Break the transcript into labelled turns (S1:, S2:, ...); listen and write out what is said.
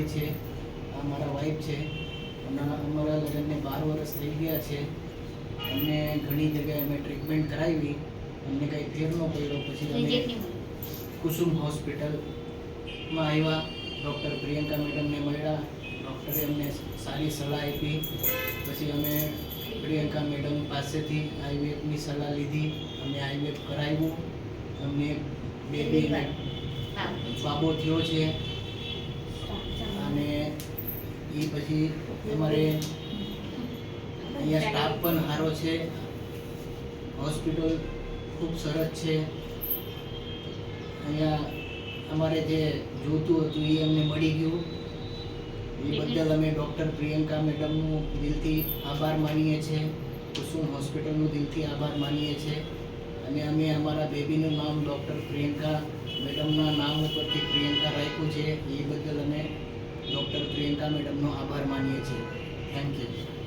S1: ભાઈ છે આ મારા વાઈફ છે. અને અમારા લગ્નને બાર વર્ષ થઈ ગયા છે. અમને ઘણી જગ્યાએ અમે ટ્રીટમેન્ટ કરાવી. અમને કંઈ ફેર ન પડ્યો પછી અમે કુસુમ હોસ્પિટલમાં આવ્યા. ડૉક્ટર પ્રિયંકા મેડમને મળ્યા. ડૉક્ટરે અમને સારી સલાહ આપી. પછી અમે પ્રિયંકા મેડમ પાસેથી આયુર્વેદની સલાહ લીધી. અમે આયુર્વેદ કરાવ્યું. અમને બેબી બાબો થયો છે. એ પછી અમારે અહીંયા સ્ટાફ પણ સારો છે. હોસ્પિટલ ખૂબ સરસ છે. અહીંયા અમારે જે જોતું હતું એ અમને મળી ગયું. એ બદલ અમે ડૉક્ટર પ્રિયંકા મેડમનું દિલથી આભાર માનીએ છીએ કુસુમ હોસ્પિટલનું દિલથી આભાર માનીએ છીએ અને અમે અમારા બેબીનું નામ ડૉક્ટર પ્રિયંકા મેડમના નામ ઉપરથી પ્રિયંકા રાખ્યું છે. એ બદલ અમે ડૉક્ટર પ્રિયંકા મેડમનો આભાર માનીએ છીએ. Thank you